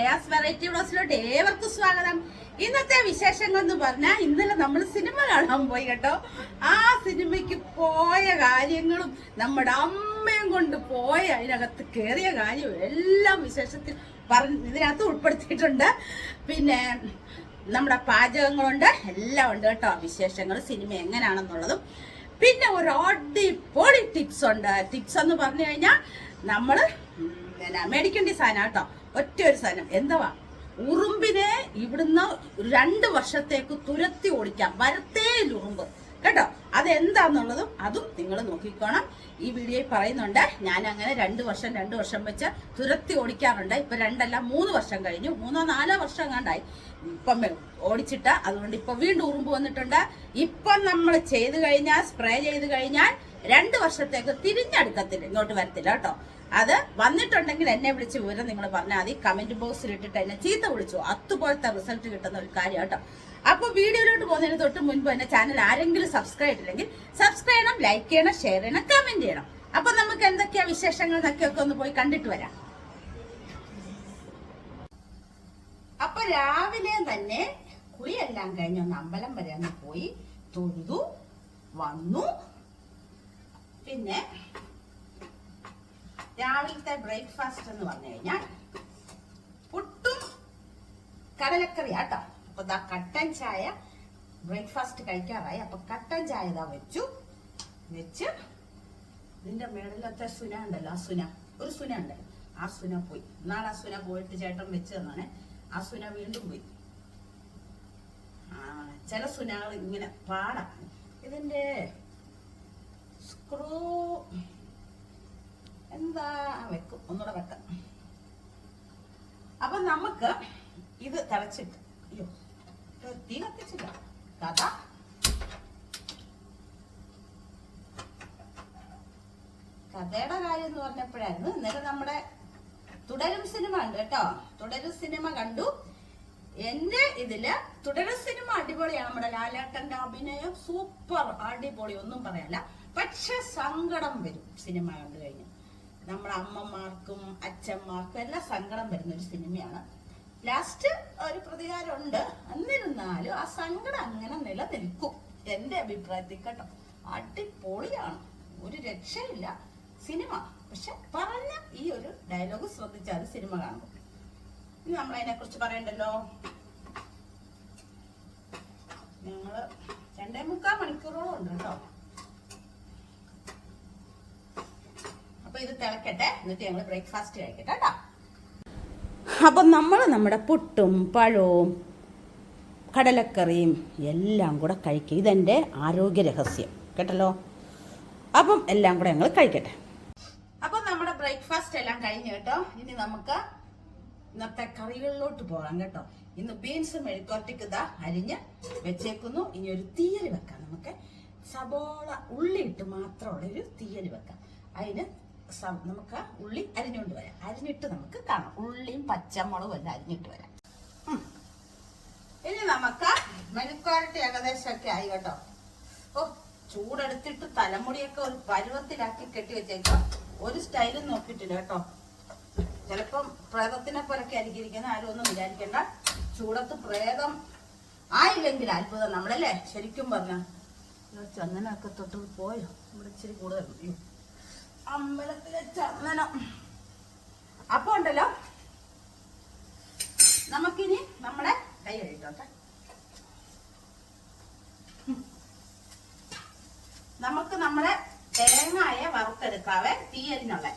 Jaya's variety ബ്ലോസിലോട്ട് ഏവർക്കും സ്വാഗതം. ഇന്നത്തെ വിശേഷങ്ങൾ എന്ന് പറഞ്ഞാൽ ഇന്നലെ നമ്മൾ സിനിമ കാണാൻ പോയി കേട്ടോ. ആ സിനിമയ്ക്ക് പോയ കാര്യങ്ങളും നമ്മുടെ അമ്മയും കൊണ്ട് പോയ അതിനകത്ത് കയറിയ കാര്യവും എല്ലാം വിശേഷത്തിൽ പറഞ്ഞ് ഇതിനകത്ത് ഉൾപ്പെടുത്തിയിട്ടുണ്ട്. പിന്നെ നമ്മുടെ പാചകങ്ങളുണ്ട് എല്ലാം ഉണ്ട് കേട്ടോ. വിശേഷങ്ങൾ സിനിമ എങ്ങനെയാണെന്നുള്ളതും പിന്നെ ഒരു അടിപൊളി ടിപ്സ് ഉണ്ട്. ടിപ്സ് എന്ന് പറഞ്ഞു കഴിഞ്ഞാൽ നമ്മൾ പിന്നെ മേടിക്കേണ്ട സാധനം കേട്ടോ. ഒറ്റ ഒരു സാധനം. എന്തുവാ? ഉറുമ്പിനെ ഇവിടുന്ന് രണ്ട് വർഷത്തേക്ക് തുരത്തി ഓടിക്കാം. വരത്തേ ഉറുമ്പ്. കേട്ടോ? അതെന്താന്നുള്ളതും അതും നിങ്ങൾ നോക്കിക്കോണം. ഈ വീഡിയോയിൽ പറയുന്നുണ്ട് ഞാൻ അങ്ങനെ രണ്ട് വർഷം രണ്ട് വർഷം വെച്ച് തുരത്തി ഓടിക്കാറുണ്ട്. ഇപ്പൊ രണ്ടല്ല മൂന്ന് വർഷം കഴിഞ്ഞു. മൂന്നോ നാലോ വർഷം കണ്ടായി ഇപ്പം ഓടിച്ചിട്ട് അതുകൊണ്ട് ഇപ്പൊ വീണ്ടും ഉറുമ്പ് വന്നിട്ടുണ്ട്. ഇപ്പം നമ്മൾ ചെയ്ത് കഴിഞ്ഞാൽ സ്പ്രേ ചെയ്ത് കഴിഞ്ഞാൽ രണ്ട് വർഷത്തേക്ക് തിരിഞ്ഞെടുക്കത്തില്ല. ഇങ്ങോട്ട് വരത്തില്ല കേട്ടോ. അത് വന്നിട്ടുണ്ടെങ്കിൽ എന്നെ വിളിച്ച് വിവരം നിങ്ങൾ പറഞ്ഞാൽ മതി. കമന്റ് ബോക്സിൽ ഇട്ടിട്ട് എന്നെ ചീത്ത വിളിച്ചു. അതുപോലത്തെ റിസൾട്ട് കിട്ടുന്ന ഒരു കാര്യം കേട്ടോ. അപ്പൊ വീഡിയോയിലോട്ട് പോകുന്നതിന് തൊട്ട് മുൻപ് എന്നെ ചാനൽ ആരെങ്കിലും സബ്സ്ക്രൈബ് ചെയ്തില്ലെങ്കിൽ സബ്സ്ക്രൈബ് ചെയ്യണം ലൈക്ക് ചെയ്യണം ഷെയർ ചെയ്യണം കമന്റ് ചെയ്യണം. അപ്പൊ നമുക്ക് എന്തൊക്കെയാ വിശേഷങ്ങൾ എന്നൊക്കെ ഒക്കെ ഒന്ന് പോയി കണ്ടിട്ട് വരാം. അപ്പൊ രാവിലെ തന്നെ കുളിയെല്ലാം കഴിഞ്ഞ് ഒന്ന് അമ്പലം വരെ ഒന്ന് പോയി തൊഴുതു വന്നു. പിന്നെ രാവിലത്തെ ബ്രേക്ക്ഫാസ്റ്റ് എന്ന് പറഞ്ഞു കഴിഞ്ഞാൽ പുട്ടും കടലക്കറി ആട്ടോ അപ്പൊ ദാ കട്ടൻ ചായ ബ്രേക്ക്ഫാസ്റ്റ് കഴിക്കാറായി. അപ്പൊ കട്ടൻ ചായ ഇതാ വെച്ചു. വെച്ച് ഇതിന്റെ മേളിലത്തെ സുന ഉണ്ടല്ലോ ആ സുന. ഒരു സുന ഉണ്ട് ആ സുന പോയി. എന്നാൽ ആ സുന പോയിട്ട് ചേട്ടൻ വെച്ച് തന്നാണ്. ആ സുന വീണ്ടും പോയി. ആ ചില സുനകൾ ഇങ്ങനെ പാടാണ് ഇതിന്റെ സ്ക്രൂ എന്താ? വെക്കും. ഒന്നുകൂടെ വെക്കാം. അപ്പൊ നമുക്ക് ഇത് തിളച്ചിട്ട് അയ്യോ തീ കത്തിച്ചില്ല. കഥ. കഥയുടെ കാര്യം എന്ന് പറഞ്ഞപ്പോഴായിരുന്നു ഇന്നലെ നമ്മുടെ തുടരും സിനിമ ഉണ്ട് കേട്ടോ. തുടരും സിനിമ കണ്ടു. എന്റെ ഇതിൽ തുടരും സിനിമ അടിപൊളിയാണ്. നമ്മുടെ ലാലേട്ടന്റെ അഭിനയം സൂപ്പർ അടിപൊളി. ഒന്നും പറയാല്ല പക്ഷെ സങ്കടം വരും സിനിമ കണ്ടു നമ്മുടെ അമ്മമാർക്കും അച്ഛന്മാർക്കും എല്ലാം സങ്കടം വരുന്ന ഒരു സിനിമയാണ്. ലാസ്റ്റ് ഒരു പ്രതികാരമുണ്ട്. എന്നിരുന്നാലും ആ സങ്കടം അങ്ങനെ നിലനിൽക്കും. എന്റെ അഭിപ്രായത്തിൽ കേട്ടോ. അടിപൊളിയാണ്. ഒരു രക്ഷയില്ല സിനിമ. പക്ഷെ പറഞ്ഞ ഈ ഒരു ഡയലോഗ് ശ്രദ്ധിച്ചാൽ സിനിമ കാണും ഇനി നമ്മൾ അതിനെ കുറിച്ച് പറയണ്ടല്ലോ? ഞങ്ങൾ രണ്ടേ മുക്കാൽ മണിക്കൂറോളം ഉണ്ട് കേട്ടോ. ഇത് തിളക്കട്ടെ. എന്നിട്ട് ഞങ്ങൾ ബ്രേക്ക്ഫാസ്റ്റ് കഴിക്കട്ടെ കേട്ടോ. അപ്പം നമ്മൾ നമ്മുടെ പുട്ടും പഴവും കടലക്കറിയും എല്ലാം കൂടെ കഴിക്കുക ഇതെന്റെ ആരോഗ്യ രഹസ്യം കേട്ടല്ലോ? അപ്പം എല്ലാം കൂടെ ഞങ്ങൾ കഴിക്കട്ടെ. അപ്പം നമ്മുടെ ബ്രേക്ക്ഫാസ്റ്റ് എല്ലാം കഴിഞ്ഞ് കേട്ടോ. ഇനി നമുക്ക് ഇന്നത്തെ കറികളിലോട്ട് പോകാം കേട്ടോ. ഇന്ന് ബീൻസ് മെഴുക്കോട്ടിക്ക് ഇതാ അരിഞ്ഞ് വെച്ചേക്കുന്നു. ഇനി ഒരു തീയൽ വെക്കാം നമുക്ക്. സബോള ഉള്ളിയിട്ട് മാത്രമുള്ള ഒരു തീയൽ വെക്കാം. അതിന് നമുക്ക് ഉള്ളി അരിഞ്ഞുകൊണ്ട് വരാം. അരിഞ്ഞിട്ട് നമുക്ക് കാണാം. ഉള്ളിയും പച്ചമുളകും എല്ലാം അരിഞ്ഞിട്ട് വരാം. ഇനി നമുക്ക് മെഴുക്കോരട്ടി ഏകദേശമൊക്കെ ആയി കേട്ടോ. ഓ ചൂടെടുത്തിട്ട് തലമുടിയൊക്കെ ഒരു പരുവത്തിലാക്കി കെട്ടി വെച്ചേക്കാം. ഒരു സ്റ്റൈലും നോക്കിയിട്ടില്ല കേട്ടോ. ചിലപ്പം പ്രേതത്തിനെ പോലൊക്കെ ആയിരിക്കും ആരും ഒന്നും വിചാരിക്കണ്ട. ചൂടത്ത് പ്രേതം ആയില്ലെങ്കിൽ അത്ഭുതം നമ്മളല്ലേ? ശരിക്കും പറഞ്ഞ. ചന്ദനമൊക്കെ തൊട്ട് പോയോ? ഇവിടെ ഇച്ചിരി അയ്യോ. അമ്പലത്തിലെ ചന്ദനം. അപ്പൊ ഉണ്ടല്ലോ. നമുക്കിനി നമ്മുടെ കൈ കഴിക്കട്ടെ നമുക്ക് നമ്മുടെ തേങ്ങായ വറുത്തെടുക്കാവേ തീയലിനുള്ള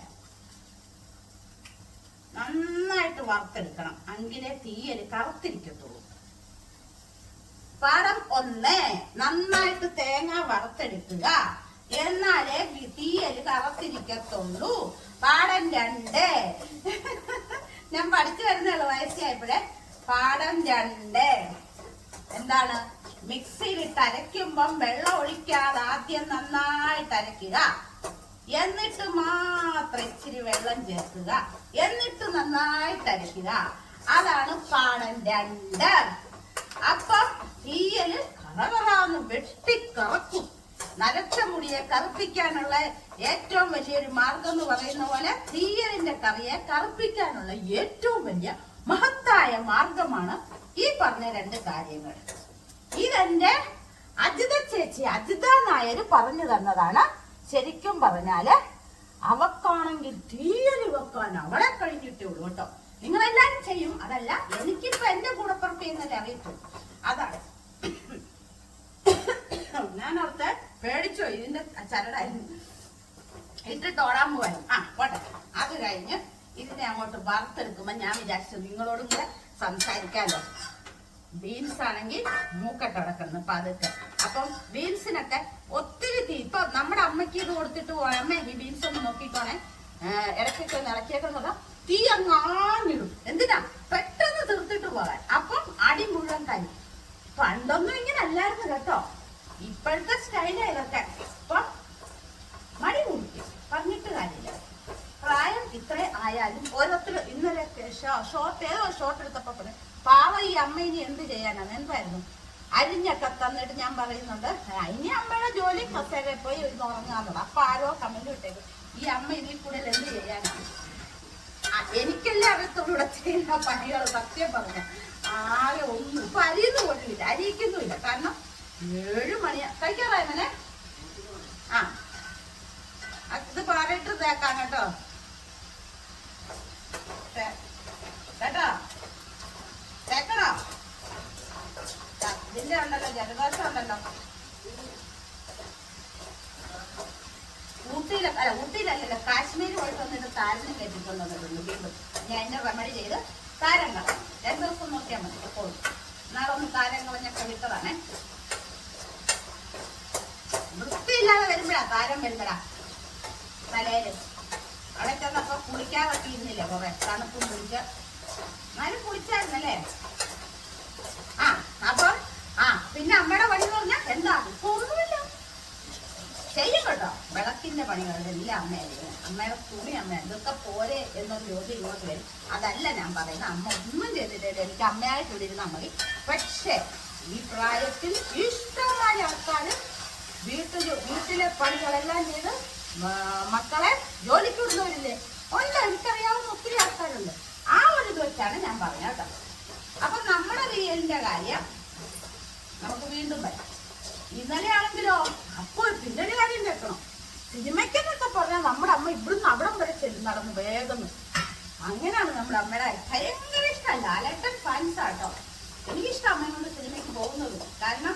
നന്നായിട്ട് വറുത്തെടുക്കണം. അങ്കിലെ തീയൽ കറുത്തിരിക്കത്തുള്ളൂ. പാഠം ഒന്ന്. നന്നായിട്ട് തേങ്ങ വറുത്തെടുക്കുക. എന്നാലേ തീയൽ കറുത്തിരിക്കത്തുള്ളൂ പാഠം രണ്ട്. ഞാൻ പഠിച്ചു വരുന്നുള്ള വയസ്സായപ്പോഴേ പാഠം രണ്ട്. എന്താണ്? മിക്സിയിൽ അരയ്ക്കുമ്പം വെള്ളം ഒഴിക്കാതെ ആദ്യം നന്നായിട്ട് അരയ്ക്കുക. എന്നിട്ട് മാത്രം ഇച്ചിരി വെള്ളം ചേർക്കുക. എന്നിട്ട് നന്നായിട്ട് അരയ്ക്കുക. അതാണ് പാഠം രണ്ട്. അപ്പം തീയൽ കറകറാന്ന് വെട്ടിക്കറക്കും നരച്ച മുടിയെ കറുപ്പിക്കാനുള്ള ഏറ്റവും വലിയൊരു മാർഗം എന്ന് പറയുന്ന പോലെ തീയലിന്റെ കറിയെ കറുപ്പിക്കാനുള്ള ഏറ്റവും വലിയ മഹത്തായ മാർഗമാണ് ഈ പറഞ്ഞ രണ്ട് കാര്യങ്ങൾ. ഇതെന്റെ അജിത ചേച്ചി അജിത നായർ പറഞ്ഞു തന്നതാണ്. ശരിക്കും പറഞ്ഞാൽ അവക്കാണെങ്കിൽ തീയലി വെക്കാൻ അവളെ കഴിഞ്ഞിട്ടേ ഉള്ളൂ കേട്ടോ. നിങ്ങളെല്ലാരും ചെയ്യും. അതല്ല എനിക്കിപ്പോ എന്റെ കൂടെ പുറപ്പെടുന്നല്ലേ അറിയത്തുള്ളൂ അതാണ് ഞാൻ ഓർത്തെ പേടിച്ചോ ഇതിന്റെ ചരടായിരുന്നു ഇട്ടിട്ട് ഓടാൻ പോവാൻ ആ പോട്ടെ. അത് കഴിഞ്ഞ് ഇതിനെ അങ്ങോട്ട് വറുത്തെടുക്കുമ്പോ ഞാൻ വിചാരിച്ചു നിങ്ങളോടും കൂടെ സംസാരിക്കാമല്ലോ ബീൻസ് ആണെങ്കിൽ മൂക്കട്ട് അടക്കുന്നു അപ്പൊ അതൊക്കെ അപ്പം ബീൻസിനൊക്കെ ഒത്തിരി തീ ഇപ്പൊ നമ്മുടെ അമ്മയ്ക്ക് ഇത് കൊടുത്തിട്ട് പോയ അമ്മ ഈ ബീൻസ് ഒന്ന് നോക്കിക്കോണേ. ഇടയ്ക്കൊക്കെ ഒന്ന് ഇളക്കിയേക്കെന്ന് തീ അങ്ങ് ആഞ്ഞിടും. എന്തിനാ? പെട്ടെന്ന് തീർത്തിട്ട് പോകാൻ. അപ്പം അടി മുഴുവൻ കരി പണ്ടൊന്നും ഇങ്ങനെ അല്ലായിരുന്നു കേട്ടോ. ഇപ്പോഴത്തെ സ്റ്റൈലാ ഇതൊക്കെ ഇപ്പൊ മടി കുടിക്കും. പറഞ്ഞിട്ട് കാര്യമില്ല. പ്രായം ഇത്ര ആയാലും ഓരോരുത്തർ ഇന്നലെ ഷോർട്ട് ഏതോ ഷോർട്ട് എടുത്തപ്പോ പറഞ്ഞു പാവ ഈ അമ്മ എന്ത് ചെയ്യാനാണ്? എന്തായിരുന്നു? അരിഞ്ഞൊക്കെ തന്നിട്ട് ഞാൻ പറയുന്നുണ്ട് അരിഞ്ഞ അമ്മയുടെ ജോലി കസേരയിൽ പോയി ഒരു ഉറങ്ങാന്നുള്ളത് അപ്പൊ ആരോ കമന്റ് ഇട്ടേക്കും. ഈ അമ്മ ഇതിൽ കൂടുതൽ എന്ത് ചെയ്യാനാണ്? എനിക്കല്ലേ അറിയത്തുള്ളൂ ചെയ്യുന്ന പണികൾ സത്യം പറഞ്ഞ. ആരെ ഒന്നും ഇപ്പൊ അരിയുന്നു കൊണ്ടില്ല അരിയിക്കുന്നുമില്ല. കാരണം ഏഴ് മണിയാ കഴിക്കാറായ മനെ? ആ. ഇത് പാറിയിട്ട് തേക്കാം കേട്ടോ. കേട്ടോ തേക്കണോ? ഇതിന്റെ ഉണ്ടല്ലോ ജലദോഷം ഉണ്ടല്ലോ. ഊട്ടിയിലെ അല്ല ഊട്ടിയിലല്ലല്ലോ കാശ്മീർ പോയിട്ട് വന്നിട്ട് താരനും കെട്ടിക്കൊണ്ടുവന്നിട്ടുണ്ട് വീണ്ടും. ഞാൻ എന്നെ റെമഡി ചെയ്ത് താരങ്ങൾ രണ്ടു ദിവസം നോക്കിയാൽ മതി എപ്പോഴും. നാളെ ഒന്ന് താരം ഞാൻ വിട്ടതാണേ വൃത്തിയില്ലാതെ വരുമ്പോഴാ? താരം വരുമ്പോഴാ? തലയിൽ അവിടെ ചെന്നപ്പോ കുളിക്കാൻ പറ്റിയിരുന്നില്ല കുറെ? തണുപ്പും കുളിച്ച്. എന്നാലും കുളിച്ചായിരുന്നല്ലേ? ആ അപ്പൊ ആ പിന്നെ അമ്മയുടെ പണി എന്ന് പറഞ്ഞാൽ എന്താ? ഇപ്പൊ ഒന്നുമില്ല. ചെയ്യും കേട്ടോ വിളക്കിന്റെ പണികളെല്ലാം അമ്മയായിരിക്കും അമ്മയുടെ തുണി അമ്മ ഇതൊക്കെ പോരെ എന്നൊരു ചോദ്യം ഇങ്ങോട്ട് വരും. അതല്ല ഞാൻ പറയുന്നത്. അമ്മ ഒന്നും ചെയ്തിട്ടില്ല. എനിക്ക് അമ്മയായിട്ട് മതി. പക്ഷേ ഈ പ്രായത്തിൽ ഇഷ്ടമായ ആൾക്കാർ വീട്ടിൽ വീട്ടിലെ പണികളെല്ലാം ചെയ്ത് മക്കളെ ജോലിക്ക് വിടുന്നവരില്ലേ? ഉണ്ട് എനിക്കറിയാവുന്ന ഒത്തിരി ആൾക്കാരുണ്ട്. ആ ഒരു ഇത് വെച്ചാണ് ഞാൻ പറഞ്ഞത് കേട്ടോ. അപ്പൊ നമ്മുടെ റിയലിന്റെ കാര്യം നമുക്ക് വീണ്ടും വരാം ഇന്നലെ ആണെങ്കിലോ അപ്പോൾ പിന്നെ ഒരു കാര്യം കേൾക്കണം. സിനിമയ്ക്കെന്നൊക്കെ പറഞ്ഞാൽ നമ്മുടെ അമ്മ ഇവിടുന്ന് അവിടം വരെ ചെല്ലും നടന്ന് വേഗം അങ്ങനെയാണ് നമ്മുടെ അമ്മയുടെ ഭയങ്കര ഇഷ്ടം ലാലേട്ടൻ ഫാൻസ് ആട്ടോ എനിക്കിഷ്ടം അമ്മയും കൊണ്ട് സിനിമയ്ക്ക് പോകുന്നത്. കാരണം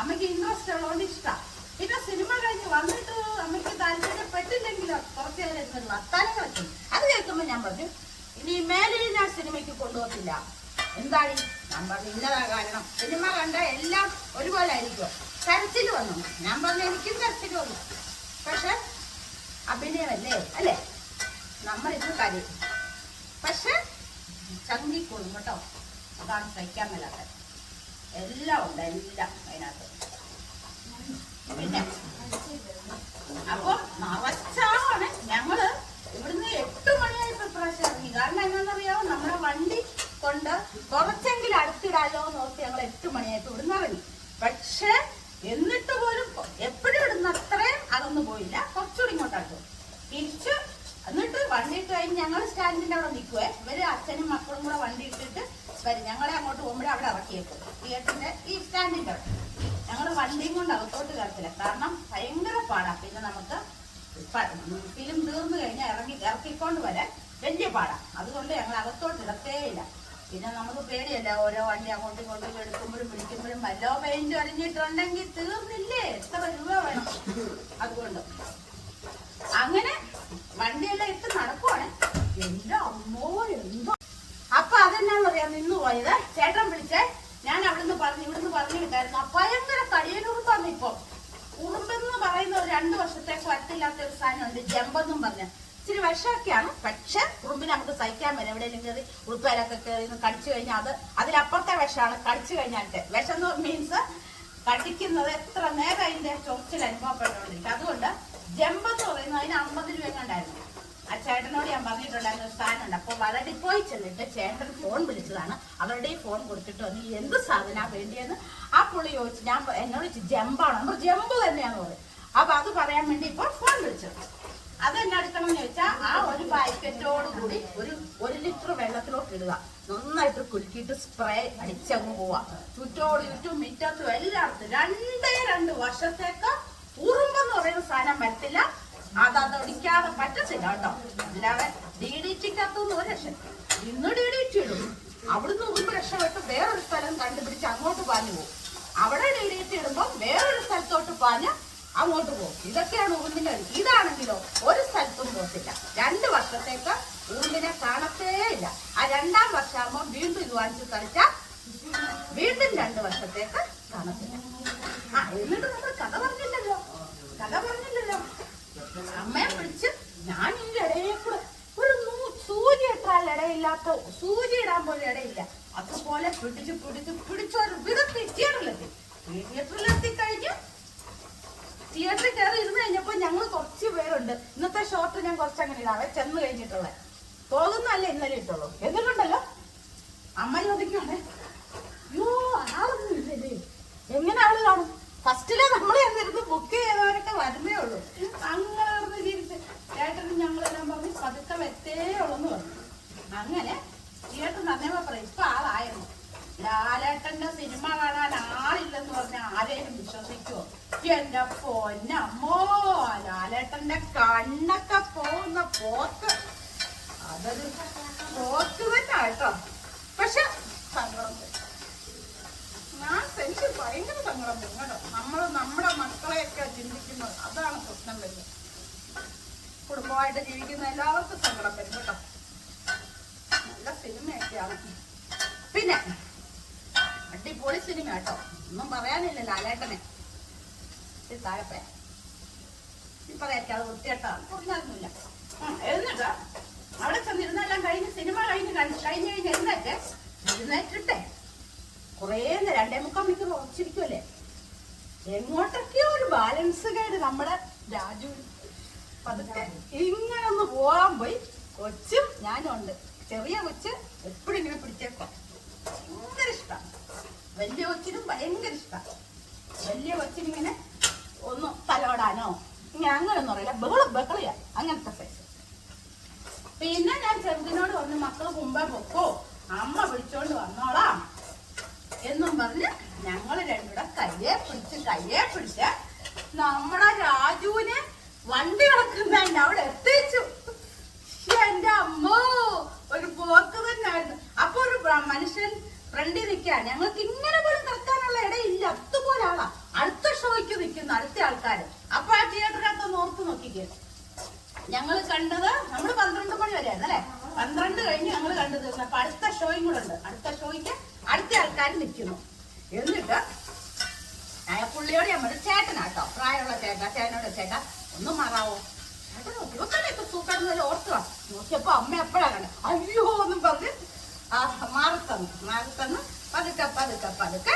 അമ്മയ്ക്ക് ഇൻട്രസ്റ്റ് ഉള്ളതുകൊണ്ട് ഇഷ്ടം. പിന്നെ സിനിമ കഴിഞ്ഞ് വന്നിട്ട് അമ്മയ്ക്ക് താല്പര്യപ്പെട്ടില്ലെങ്കിലോ കുറച്ച് നേരം ഇരുന്ന് വർത്താനങ്ങളൊക്കെ. അത് കേൾക്കുമ്പോൾ ഞാൻ പറഞ്ഞു ഇനി മേലിൽ ഞാൻ സിനിമയ്ക്ക് കൊണ്ടുപോകത്തില്ല. എന്താണ്? ഞാൻ പറഞ്ഞു ഇന്നതാ കാരണം. സിനിമ കണ്ട എല്ലാം ഒരുപോലെ ആയിരിക്കും. കരച്ചിൽ വന്നു. ഞാൻ പറഞ്ഞു എനിക്കും കരച്ചിൽ വന്നു. പക്ഷെ അഭിനയമല്ലേ? അല്ലേ? നമ്മൾ ഇത് കരയും പക്ഷെ ചങ്കിക്കൊള്ളും കേട്ടോ. അതാണ് സഹിക്കാൻ മേലാത്ത എല്ലാം ഉണ്ട് എല്ലാം അതിനകത്ത്. അപ്പൊ മറച്ചാണ് ഞങ്ങൾ ഇവിടുന്ന് എട്ട് മണിയായപ്പോ പ്രാവശ്യം ഇറങ്ങി. കാരണം എന്താണെന്നറിയാമോ നമ്മുടെ വണ്ടി കൊണ്ട് കുറച്ചെങ്കിലും അടുത്തിടാലോ എന്ന് ഓർത്ത് ഞങ്ങൾ എട്ട് മണിയായപ്പോ ഇവിടുന്ന് ഇറങ്ങി. പക്ഷെ എന്നിട്ട് പോലും എപ്പോഴും ഇവിടുന്ന് അത്രയും അകന്നു പോയില്ല. കുറച്ചുകൂടി ഇങ്ങോട്ടാക്കും. തിരിച്ചു എന്നിട്ട് വണ്ടി ഇട്ട് കഴിഞ്ഞ് ഞങ്ങൾ സ്റ്റാൻഡിന്റെ അവിടെ നിൽക്കുവേ ഇവർ അച്ഛനും മക്കളും കൂടെ വണ്ടി ഇട്ടിട്ട് വരും. ഞങ്ങളെ അങ്ങോട്ട് പോകുമ്പോഴേ അവിടെ ഇറക്കിയേക്കും. തിയേറ്ററിന്റെ ഈ സ്റ്റാൻഡിന്റെ അവിടെ. ഞങ്ങൾ വണ്ടിയും കൊണ്ട് അകത്തോട്ട് കയറത്തില്ല. കാരണം ഭയങ്കര പാടാ. പിന്നെ നമുക്ക് ഫിലിം തീർന്നു കഴിഞ്ഞാൽ ഇറങ്ങി ഇറക്കിക്കൊണ്ട് വരാൻ വലിയ പാടാ. അതുകൊണ്ട് ഞങ്ങൾ അകത്തോട്ട് ഇടത്തേ ഇല്ല പിന്നെ നമുക്ക് പേടിയല്ല ഓരോ വണ്ടി അങ്ങോട്ടും ഇങ്ങോട്ടും എടുക്കുമ്പോഴും പിടിക്കുമ്പോഴും വല്ലോ പെയിന്റ് അടിഞ്ഞിട്ടുണ്ടെങ്കിൽ തീർന്നില്ലേ? എത്ര രൂപ വേണം? അതുകൊണ്ട്. അങ്ങനെ വണ്ടിയെല്ലാം ഇട്ട് നടക്കുവാണ്. എന്റെ അമ്മോ എന്തോ. അപ്പൊ അതെന്നാന്ന് പറയാ നിന്ന് പോയത് ചേട്ടൻ വിളിച്ചേ? ഞാൻ അവിടുന്ന് പറഞ്ഞു ഇവിടുന്ന് പറഞ്ഞു വിട്ടായിരുന്നു ഭയങ്കര കടിയനുറുമ്പാണ് ഇപ്പൊ. ഉറുമ്പെന്ന് പറയുന്ന ഒരു രണ്ടു വർഷത്തേക്ക് വരത്തില്ലാത്ത ഒരു സാധനമുണ്ട്. ജമ്പെന്നും പറഞ്ഞ്. ഇച്ചിരി വിഷമൊക്കെയാണ്. പക്ഷെ കുടുംബിനെ നമുക്ക് സഹിക്കാൻ വരും. എവിടെയെങ്കിലും കയറി ഉറുപ്പേരൊക്കെ കയറി കടിച്ചു കഴിഞ്ഞാൽ അത് അതിലപ്പുറത്തെ വിഷമാണ്. കടിച്ചു കഴിഞ്ഞാൽ വിഷം എന്ന് മീൻസ് കടിക്കുന്നത് എത്ര നേരം അതിന്റെ ചൊറിച്ചിൽ അനുഭവപ്പെട്ടുകൊണ്ടിരിക്കും അതുകൊണ്ട് ജമ്പെന്ന് പറയുന്നത് അതിന് അമ്പത് രൂപ കണ്ടായിരുന്നു ആ ചേട്ടനോട് ഞാൻ പറഞ്ഞിട്ടുണ്ടായിരുന്ന ഒരു സാധനമുണ്ട്. അപ്പൊ വളരെ പോയി ചെന്നിട്ട് ചേട്ടൻ ഫോൺ വിളിച്ചതാണ്. അവരുടെ ഫോൺ കൊടുത്തിട്ട് വന്ന്. എന്ത് സാധന വേണ്ടിയെന്ന്? ആ പുള്ളി ചോദിച്ചു. ഞാൻ എന്നോട് ജമ്പാണ്? നമ്മൾ ജമ്പ് തന്നെയാണ് പറയും അപ്പൊ അത് പറയാൻ വേണ്ടി ഇപ്പൊ ഫോൺ വിളിച്ചത് അതെന്നെ എടുക്കണം എന്ന് വെച്ചാൽ ആ ഒരു പാക്കറ്റോട് കൂടി ഒരു ഒരു ലിറ്റർ വെള്ളത്തിലോട്ട് ഇടുക. നന്നായിട്ട് കുലുക്കിയിട്ട് സ്പ്രേ അടിച്ചങ്ങ് പോവാ ചുറ്റോട് ചുറ്റും മിറ്റത്തും എല്ലായിടത്തും രണ്ടേ രണ്ട് വർഷത്തേക്ക് ഉറുമ്പെന്ന് പറയുന്ന സാധനം വരത്തില്ല. അത് അത് ഒടിക്കാതെ പറ്റത്തില്ല കേട്ടോ. അല്ലാതെ ഡി ഡി ടിക്കകത്തുനിന്ന് ഒരു രക്ഷ ഇന്ന് ഡി ഡി ടി ഇടും അവിടുന്ന് ഒരു രക്ഷപ്പെട്ട് വേറൊരു സ്ഥലം കണ്ടുപിടിച്ച് അങ്ങോട്ട് പാഞ്ഞു പോകും. അവിടെ ഡി ഡി ടി ഇടുമ്പോൾ വേറൊരു സ്ഥലത്തോട്ട് പാഞ്ഞ് അങ്ങോട്ട് പോകും. ഇതൊക്കെയാണ് കളി ഇതാണെങ്കിലോ ഒരു സ്ഥലത്തും പോകത്തില്ല രണ്ട് വർഷത്തേക്ക് ഉറുമ്പിനെ കാണത്തേ ഇല്ല. ആ രണ്ടാം വർഷമാകുമ്പോൾ വീണ്ടും ഇത് വാങ്ങിച്ച് കളിച്ചാൽ വീണ്ടും രണ്ട് വർഷത്തേക്ക് കാണത്തില്ല. ആ എന്നിട്ട് നമ്മൾ കഥ പറഞ്ഞില്ലല്ലോ കഥ പറഞ്ഞില്ലല്ലോ അമ്മയെ പിടിച്ച് ഞാൻ ഈ ഇടയിൽ കൂടെ ഒരു നൂ- സൂചി ഇട്ടാൽ ഇടയില്ലാത്ത സൂചി ഇടാൻ പോലും ഇടയില്ല. അതുപോലെ പിടിച്ച് പിടിച്ച് പിടിച്ചൊരു വിടത്തി തിയേറ്ററിലെത്തി തിയേറ്ററിലെത്തി കഴിഞ്ഞ് തിയേറ്ററിൽ കയറി ഇരുന്ന് കഴിഞ്ഞപ്പോ ഞങ്ങൾ കുറച്ച് പേരുണ്ട്. ഇന്നത്തെ ഷോർട്ട് ഞാൻ കുറച്ച് അങ്ങനെ ഇടാവേ ചെന്ന് കഴിഞ്ഞിട്ടുള്ളത് പോകുന്നല്ലേ ഇന്നലെ ഇട്ടുള്ളൂ. എന്നിട്ടുണ്ടല്ലോ? അമ്മ ചോദിക്കുവാണേ അയ്യോ ആളൊന്നും ഇല്ലല്ലേ എങ്ങനെ ആൾ കാണും? ഫസ്റ്റിലെ നമ്മൾ എന്നിരുന്ന് ബുക്ക് ചെയ്തവരൊക്കെ വരുന്നേ ഉള്ളൂ അങ്ങനെ ചിരിച്ച് ചേട്ടനും ഞങ്ങളെല്ലാം പറഞ്ഞ് പതുക്കെ വെത്തേ ഉള്ളെന്ന് പറഞ്ഞു അങ്ങനെ ചേട്ടൻ തന്നെ പറയും ഇപ്പൊ ആളായിരുന്നു ലാലേട്ടന്റെ സിനിമ കാണാൻ ആളില്ലെന്ന് പറഞ്ഞ ആരെയും വിശ്വസിക്കുവോ എന്റെ പൊന്നമ്മോ ലാലേട്ടന്റെ കണ്ണൊക്കെ പോകുന്ന പോക്ക് അതൊരു പോക്ക് തന്നെ കേട്ടോ പക്ഷെ സങ്കടം വരും. ഞാൻ എനിക്ക് ഭയങ്കര സങ്കടം വരും കേട്ടോ നമ്മൾ നമ്മുടെ മക്കളെയൊക്കെ ചിന്തിക്കുന്നത് അതാണ് പ്രശ്നം വരുന്നത് കുടുംബമായിട്ട് ജീവിക്കുന്ന എല്ലാവർക്കും സങ്കടം വരും കേട്ടോ. നല്ല സിനിമയൊക്കെയാണ്. പിന്നെ അടിപൊളി സിനിമ കേട്ടോ. ഒന്നും പറയാനില്ല ലാലേട്ടനെ. ഇത് താഴെ ഈ പറയാൻ അത് എന്നിട്ട് അവിടെ ചെന്നിരുന്നെല്ലാം കഴിഞ്ഞ് സിനിമ കഴിഞ്ഞ് കഴിഞ്ഞ് കഴിഞ്ഞ് എഴുന്നേറ്റ്. എഴുന്നേറ്റിട്ടെ. കുറേ രണ്ടേ മുക്കാൽ മണിക്കൂർ ഉറച്ചിരിക്കുമല്ലേ എങ്ങോട്ടൊക്കെയോ ഒരു ബാലൻസ് കേട് നമ്മുടെ രാജു പതുക്കെ ഇങ്ങനെ ഒന്ന് പോകാൻ പോയി. കൊച്ചും ഞാനും ഉണ്ട്. ചെറിയ കൊച്ച് എപ്പോഴും ഇങ്ങനെ പിടിച്ചേക്കാം. ഭയങ്കര ഇഷ്ടം. വലിയ കൊച്ചിനും ഭയങ്കര ഇഷ്ടമാണ് വലിയ കൊച്ചിനിങ്ങനെ ഒന്ന് തലോടാനോ ഇങ്ങനെ അങ്ങനെയൊന്നും അറിയില്ല. ബഹളം ബഹളിയാ അങ്ങനത്തെ സൈസ് പിന്നെ ഞാൻ ചെറുതിനോട് പറഞ്ഞു മക്കൾ മുമ്പേ പൊക്കോ? അമ്മ വിളിച്ചോണ്ട് വന്നോളാം. എന്നും പറഞ്ഞ് ഞങ്ങൾ രണ്ടുകൂടെ കയ്യെ പിടിച്ച് കയ്യെ പിടിച്ച് നമ്മുടെ രാജുവിനെ വണ്ടി കിടക്കുന്നുണ്ട് അവിടെ എത്തിച്ചു. എന്റെ അമ്മോ ഒരു പോക്ക് തന്നെയായിരുന്നു. അപ്പൊ ഒരു മനുഷ്യൻ ഫ്രണ്ടിൽ നിൽക്കാൻ ഞങ്ങൾക്ക് ഇങ്ങനെ പോലും നിൽക്കാനുള്ള ഇടയില്ല അതുപോലെ ആളാ അടുത്ത ഷോയ്ക്ക് നിൽക്കുന്നു അടുത്ത ആൾക്കാര് അപ്പൊ ആ തിയേറ്ററിനകത്ത് ഓർത്ത് നോക്കിക്കേ ഞങ്ങൾ കണ്ടത് നമ്മൾ പന്ത്രണ്ട് മണി വരെയായിരുന്നു അല്ലെ പന്ത്രണ്ട് കഴിഞ്ഞ് ഞങ്ങൾ കണ്ടു തീർന്നു അപ്പൊ അടുത്ത ഷോയും കൂടെ ഉണ്ട് അടുത്ത ഷോയ്ക്ക് അടുത്ത ആൾക്കാർ നിൽക്കുന്നു എന്നിട്ട് ആ പുള്ളിയോട് ഞാൻ പറഞ്ഞു ചേട്ടനാട്ടോ പ്രായമുള്ള ചേട്ടാ ചേട്ടനോട് ചേട്ടാ ഒന്ന് മാറാവോ ചേട്ടൻ നോക്കി ഇവക്കനെയൊക്കെ സൂക്കാടുന്നതിൽ ഓർത്തുക നോക്കിയപ്പോ അമ്മ എപ്പോഴാ കണ്ടത് അയ്യോ എന്നും പറഞ്ഞ് ആ മാറത്തന്നു. മാറത്തന്നു പതുക്കെ പതുക്കെ പതുക്കെ.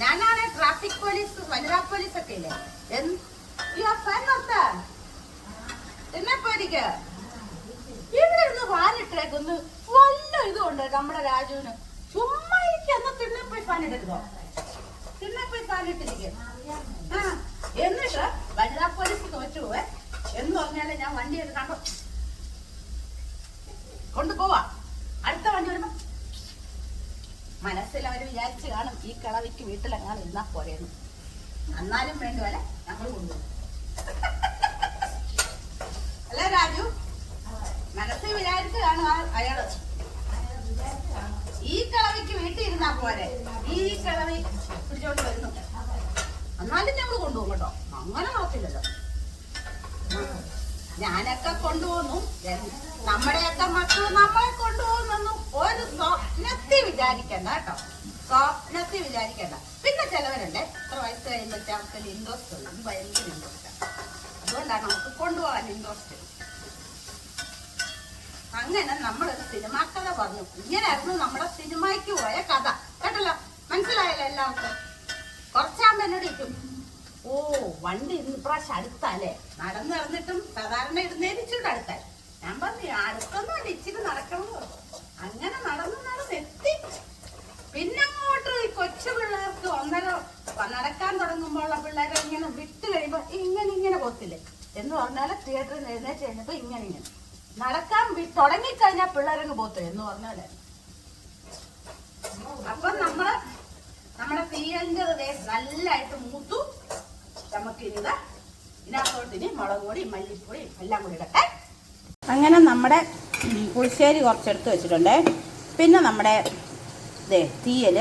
ഞാനാണ് ട്രാഫിക് പോലീസ് വനിതാ പോലീസ് ഒക്കെ ഇല്ലേ? എന്നെ പോയിരിക്ക ഇവിടെ ഇരുന്ന് വാനിട്ടേക്കൊന്ന് വല്ല ഇതുണ്ട് നമ്മുടെ രാജുവിന്. ചുമ്മാ ഇരിക്കുക എന്നാ തിണ്ണെ പോയി ഫാനിടരുതോ തിണ്ണെ പോയി ഫാനിട്ടിരിക്കുക ആ എന്നിട്ട് വനിതാ പോലീസ് തോറ്റു പോവേ. എന്ന് പറഞ്ഞാലേ ഞാൻ വണ്ടി എടുക്കാണ്ടോ കൊണ്ടുപോവാ. അടുത്ത വണ്ടി വരുമ്പോ മനസ്സിൽ അവർ വിചാരിച്ചു കാണും ഈ കളവിക്ക് വീട്ടിലെങ്ങാനും ഇരുന്നാ പോരെന്ന്. എന്നാലും വേണ്ടുവല്ല ഞങ്ങൾ കൊണ്ടുപോകും അല്ലേ രാജു? മനസ്സിൽ വിചാരിച്ച് കാണും അയാൾ. ഈ കിളവിക്ക് വീട്ടിൽ ഇരുന്നാ പോരെ. ഈ കിളവി പിടിച്ചോണ്ട് വരുന്നു. എന്നാലും ഞങ്ങൾ കൊണ്ടുപോകും കേട്ടോ. അങ്ങനെ നോക്കില്ലല്ലോ ഞാനൊക്കെ കൊണ്ടുപോകുന്നു എൻ- നമ്മുടെയൊക്കെ മക്കൾ നമ്മളെ കൊണ്ടുപോകുന്നു ഒരു സ്വപ്നത്തിൽ വിചാരിക്കണ്ട കേട്ടോ. സ്വപ്നത്തിൽ വിചാരിക്കണ്ട. പിന്നെ ചിലവരുണ്ട്. എത്ര വയസ്സ് കഴിയുമ്പോഴത്തെ അവർക്ക് ഇൻട്രസ്റ്റ് ഉള്ളു ഇത് ഭയങ്കര ഇൻട്രസ്റ്റ് അതുകൊണ്ടാണ് നമുക്ക് കൊണ്ടുപോകാൻ ഇൻട്രസ്റ്റ് അങ്ങനെ നമ്മളൊരു സിനിമാ കഥ പറഞ്ഞു. ഇങ്ങനെയായിരുന്നു നമ്മുടെ സിനിമയ്ക്ക് പോയ കഥ. കേട്ടല്ലോ? മനസ്സിലായല്ലോ എല്ലാവർക്കും? കുറച്ചാകുമ്പോ എന്നോട് ഇരിക്കും ഓ വണ്ടി ഇന്ന് ഇപ്രാവശ്യം അടുത്തല്ലേ നടന്ന് നടന്നിട്ടും സാധാരണ ഇടുന്നതിന് അടുത്താൽ. ഞാൻ പറഞ്ഞു അടുത്തൊന്നും അല്ല ഇച്ചിരി നടക്കണം അങ്ങനെ നടന്നു നടന്ന് എത്തി. പിന്നെ അങ്ങോട്ട് ഈ കൊച്ചു പിള്ളേർക്ക് ഒന്നര നടക്കാൻ തുടങ്ങുമ്പോൾ പിള്ളേരെ ഇങ്ങനെ വിട്ട് കഴിയുമ്പോ ഇങ്ങനെ ഇങ്ങനെ പോത്തില്ലേ എന്ന് പറഞ്ഞാൽ തിയേറ്ററിൽ എഴുന്നേറ്റ് കഴിഞ്ഞപ്പോ ഇങ്ങനെ ഇങ്ങനെ. നടക്കാൻ തുടങ്ങിക്കഴിഞ്ഞാൽ പിള്ളേരങ്ങ് പോത്തു എന്ന് പറഞ്ഞാലേ. അപ്പൊ നമ്മൾ നമ്മുടെ ദേ നല്ലതായിട്ട് മൂത്തു. നമുക്കിത് ഇതിനകത്തോട്ടിന് മുളക് പൊടി മല്ലിപ്പൊടി എല്ലാം കൂടി ഇടട്ടെ. അങ്ങനെ നമ്മുടെ പുളിശ്ശേരി കുറച്ചെടുത്ത് വെച്ചിട്ടുണ്ട്. പിന്നെ നമ്മുടെ ദേ തീയൽ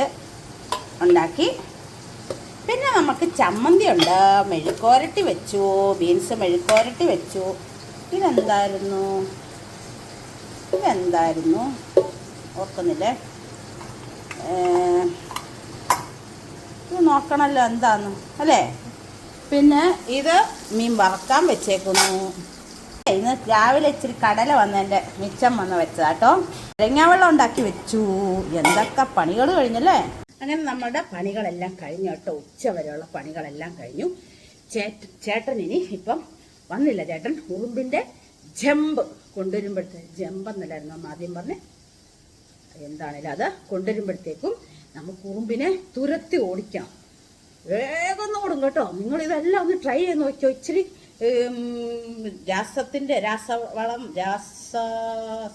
ഉണ്ടാക്കി. പിന്നെ നമുക്ക് ചമ്മന്തി ഉണ്ട്. മെഴുക്കോരട്ടി വെച്ചു ബീൻസ് മെഴുക്കോരട്ടി വെച്ചു. ഇതെന്തായിരുന്നു? ഇതെന്തായിരുന്നു? ഓർക്കുന്നില്ലേ? ഇത് നോക്കണമല്ലോ എന്താന്ന്. അല്ലേ? പിന്നെ ഇത് മീൻ വറക്കാൻ വെച്ചേക്കുന്നു. ഇന്ന് രാവിലെ ഇച്ചിരി കടല വന്നതിന്റെ മിച്ചം വന്ന് വെച്ചതാട്ടോ. തേങ്ങാവെള്ളം ഉണ്ടാക്കി വെച്ചു. എന്തൊക്കെ പണികൾ കഴിഞ്ഞല്ലേ? അങ്ങനെ നമ്മുടെ പണികളെല്ലാം കഴിഞ്ഞു കേട്ടോ. ഉച്ച വരെയുള്ള പണികളെല്ലാം കഴിഞ്ഞു. ചേട്ട ചേട്ടൻ ഇനി ഇപ്പം വന്നില്ല. ചേട്ടൻ ഉറുമ്പിന്റെ ജമ്പ് കൊണ്ടുവരുമ്പോഴത്തെ ജമ്പെന്നല്ലായിരുന്നു അമ്മ ആദ്യം പറഞ്ഞേ. എന്താണേലും അത് കൊണ്ടുവരുമ്പോഴത്തേക്കും നമുക്ക് ഉറുമ്പിനെ തുരത്തി ഓടിക്കാം. വേഗം ഓടും കേട്ടോ. നിങ്ങൾ ഇതെല്ലാം ഒന്ന് ട്രൈ ചെയ്ത് നോക്കിയോ ഇച്ചിരി രാസത്തിന്റെ രാസവളം രാസ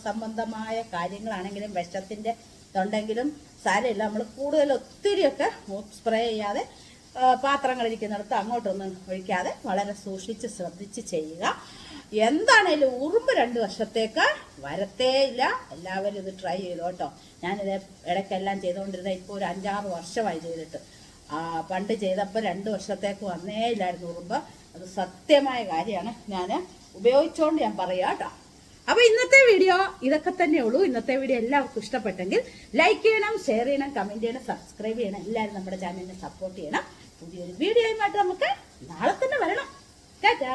സംബന്ധമായ കാര്യങ്ങളാണെങ്കിലും വിഷത്തിന്റെ ഇതുണ്ടെങ്കിലും സാരമില്ല. നമ്മൾ കൂടുതൽ ഒത്തിരിയൊക്കെ സ്പ്രേ ചെയ്യാതെ പാത്രങ്ങളിരിക്കുന്നിടത്ത് അങ്ങോട്ടൊന്നും ഒഴിക്കാതെ വളരെ സൂക്ഷിച്ച് ശ്രദ്ധിച്ച് ചെയ്യുക. എന്താണേലും ഉറുമ്പ് രണ്ട് വർഷത്തേക്ക് വരത്തേ ഇല്ല. എല്ലാവരും ഇത് ട്രൈ ചെയ്തു കേട്ടോ. ഞാനിത് ഇടയ്ക്കെല്ലാം ചെയ്തുകൊണ്ടിരുന്ന ഇപ്പോൾ ഒരു അഞ്ചാറ് വർഷമായി ചെയ്തിട്ട്. പണ്ട് ചെയ്തപ്പോൾ രണ്ട് വർഷത്തേക്ക് വന്നേ ഇല്ലായിരുന്നു ഉറുമ്പ് അത് സത്യമായ കാര്യമാണ്. ഞാൻ ഉപയോഗിച്ചുകൊണ്ട് ഞാൻ പറയാം കേട്ടോ അപ്പൊ ഇന്നത്തെ വീഡിയോ ഇതൊക്കെ തന്നെ ഉള്ളൂ. ഇന്നത്തെ വീഡിയോ എല്ലാവർക്കും ഇഷ്ടപ്പെട്ടെങ്കിൽ ലൈക്ക് ചെയ്യണം ഷെയർ ചെയ്യണം കമന്റ് ചെയ്യണം സബ്സ്ക്രൈബ് ചെയ്യണം. എല്ലാവരും നമ്മുടെ ചാനലിനെ സപ്പോർട്ട് ചെയ്യണം. പുതിയൊരു വീഡിയോയുമായിട്ട് നമുക്ക് നാളെ തന്നെ വരണം. ടാറ്റാ.